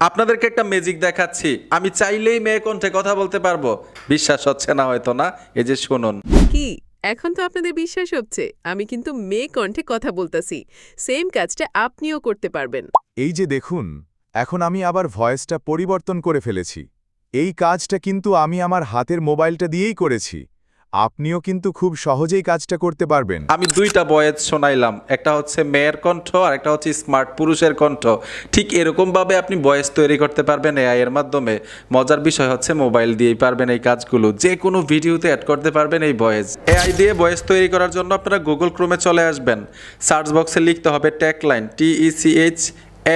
আপনাদেরকে একটা ম্যাজিক দেখাচ্ছি। আমি চাইলেই মেয়ে কণ্ঠে কথা বলতে পারব। বিশ্বাস হচ্ছে না হয়তো না। এই যে শুনুন। কি? এখন তো আপনাদের বিশ্বাস হচ্ছে। আমি কিন্তু মেয়ে কণ্ঠে কথা বলতাছি। সেম কাজটা আপনিও করতে পারবেন। এই যে দেখুন এখন আমি আবার ভয়েসটা পরিবর্তন করে ফেলেছি। এই কাজটা কিন্তু আমি আমার হাতের মোবাইলটা দিয়েই করেছি। আপনিও কিন্তু খুব সহজেই কাজটা করতে পারবেন। আমি দুইটা বয়েজ শোনাইলাম, একটা হচ্ছে মেয়ের কণ্ঠ আর একটা হচ্ছে স্মার্ট পুরুষের কণ্ঠ। ঠিক এরকমভাবে আপনি বয়েস তৈরি করতে পারবেন এআই এর মাধ্যমে। মজার বিষয় হচ্ছে মোবাইল দিয়েই পারবেন এই কাজগুলো। যে কোনো ভিডিওতে অ্যাড করতে পারবেন এই বয়েস এআই দিয়ে বয়েস তৈরি করার জন্য আপনারা গুগল ক্রোমে চলে আসবেন। সার্চ বক্সে লিখতে হবে tagline T E C H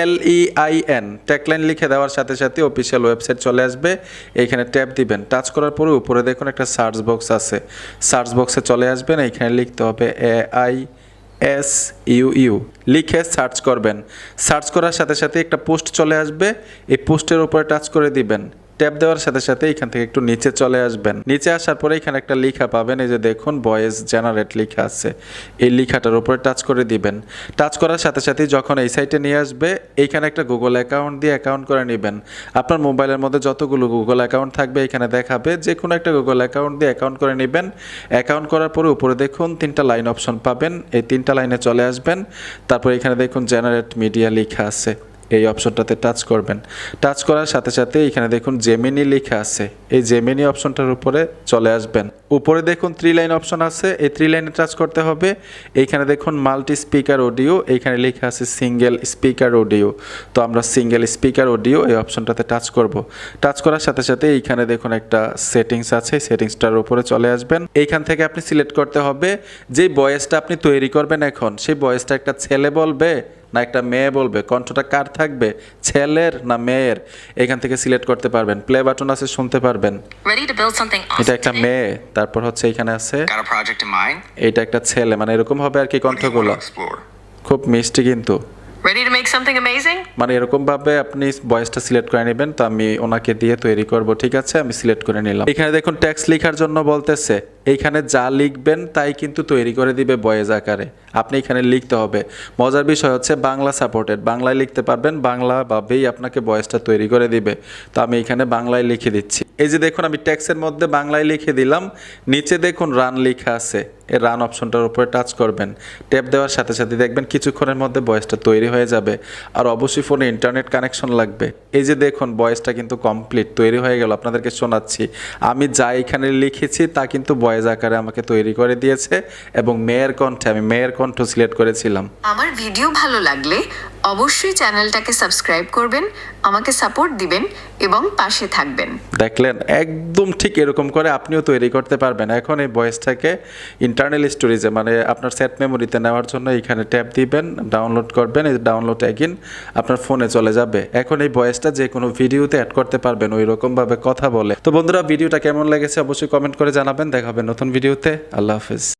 L E I N tagline লিখে দেওয়ার সাথে সাথে অফিসিয়াল ওয়েবসাইট চলে আসবে। এইখানে ট্যাপ দিবেন। টাচ করার পরে উপরে দেখুন একটা সার্চ বক্স আছে। সার্চ বক্সে চলে আসবেন। এইখানে লিখতে হবে A I S U U লিখে সার্চ করবেন। সার্চ করার সাথে সাথে একটা পোস্ট চলে আসবে। এই পোস্টের উপরে টাচ করে দিবেন। ট্যাপ দেওয়ার সাথে সাথে এখান থেকে একটু নিচে চলে আসবেন। নিচে আসার পরে এখানে একটা লেখা পাবেন, এই যে দেখুন ভয়েস জেনারেট লেখা আছে। এই লেখাটার উপরে টাচ করে দিবেন। টাচ করার সাথে সাথে যখন এই সাইটে নিয়ে আসবে এইখানে একটা গুগল অ্যাকাউন্ট দিয়ে অ্যাকাউন্ট করে নেবেন। আপনার মোবাইলের মধ্যে যতগুলো গুগল অ্যাকাউন্ট থাকবে, এখানে দেখাবে যে কোনো একটা গুগল অ্যাকাউন্ট দিয়ে অ্যাকাউন্ট করে নেবেন। অ্যাকাউন্ট করার পরে উপরে দেখুন, তিনটা লাইন অপশন পাবেন। এই তিনটা লাইনে চলে আসবেন। তারপর এখানে দেখুন জেনারেট মিডিয়া লেখা আছে। এই অপশনটাতে টাচ করবেন। টাচ করার সাথে সাথে এখানে দেখুন জেমিনি লেখা আছে। এই জেমিনি অপশনটার উপরে চলে আসবেন। উপরে দেখুন থ্রি লাইন অপশন আছে। এই থ্রি লাইনে টাচ করতে হবে। এইখানে দেখুন মাল্টি স্পিকার অডিও এইখানে লেখা আছে সিঙ্গেল স্পিকার অডিও তো আমরা সিঙ্গেল স্পিকার অডিও এই অপশনটাতে টাচ করব। টাচ করার সাথে সাথে এইখানে দেখুন একটা সেটিংস আছে। সেটিংসটার উপরে চলে আসবেন। এইখান থেকে আপনি সিলেক্ট করতে হবে। যে বয়েসটা আপনি তৈরি করবেন এখন, সেই বয়েসটা একটা ছেলে বলবে না একটা মেয়ে বলবে কণ্ঠটা কার থাকবে? ছেলের না মেয়ের? এখান থেকে সিলেক্ট করতে পারবেন। প্লে বাটন আছে শুনতে পারবেন। এটা একটা মেয়ে তারপর হচ্ছে এখানে আছে? এটা একটা ছেলে মানে এরকম হবে আর কি কণ্ঠগুলো। খুব মিষ্টি কিন্তু। Ready to make something amazing? মানে এরকম ভাবে আপনি ভয়েসটা সিলেক্ট করে নেবেন তো আমি ওনাকে দিয়ে তৈরি করব ঠিক আছে? আমি সিলেক্ট করে নিলাম। এখানে দেখুন ট্যাক্স লেখার জন্য বলতেছে এইখানে যা লিখবেন তাই কিন্তু তৈরি করে দিবে বয়েজ আকারে। আপনি এখানে লিখতে হবে। মজার বিষয় হচ্ছে বাংলা সাপোর্টেড বাংলায় লিখতে পারবেন, বাংলা ভাবেই আপনাকে বয়েসটা তৈরি করে দিবে। তো আমি এখানে বাংলায় লিখে দিচ্ছি। এই যে দেখুন, আমি ট্যাক্সের মধ্যে বাংলায় লিখে দিলাম। নিচে দেখুন, রান লেখা আছে। এই রান অপশনটার উপরে টাচ করবেন। ট্যাপ দেওয়ার সাথে সাথে দেখবেন কিছুক্ষণের মধ্যে বয়েসটা তৈরি হয়ে যাবে। আর অবশ্যই ফোনে ইন্টারনেট কানেকশন লাগবে। এই যে দেখুন বয়েসটা কিন্তু কমপ্লিট তৈরি হয়ে গেল। আপনাদেরকে শোনাচ্ছি। আমি যা এখানে লিখেছি তা কিন্তু বয়েস আকারে আমাকে তৈরি করে দিয়েছে এবং মেয়ের কণ্ঠে, আমি মেয়ের কণ্ঠ সিলেক্ট করেছিলাম। আমার ভিডিও ভালো লাগলে অবশ্যই চ্যানেলটাকে সাবস্ক্রাইব করবেন, আমাকে সাপোর্ট দিবেন এবং পাশে থাকবেন। দেখলেন, একদম ঠিক এরকম করে আপনিও তৈরি করতে পারবেন। এখন এই ভয়েসটাকে ইন্টারনাল স্টোরেজে মানে আপনার সেট মেমোরিতে নেওয়ার জন্য এখানে ট্যাপ দিবেন ডাউনলোড করবেন, এই ডাউনলোড এগিন আপনার ফোনে চলে যাবে। এখন এই ভয়েসটা যে কোনো ভিডিওতে অ্যাড করতে পারবেন ওই রকমভাবে কথা বলে। তো বন্ধুরা ভিডিওটা কেমন লেগেছে অবশ্যই কমেন্ট করে জানাবেন। দেখা হবে নতুন ভিডিওতে আল্লাহ হাফেজ।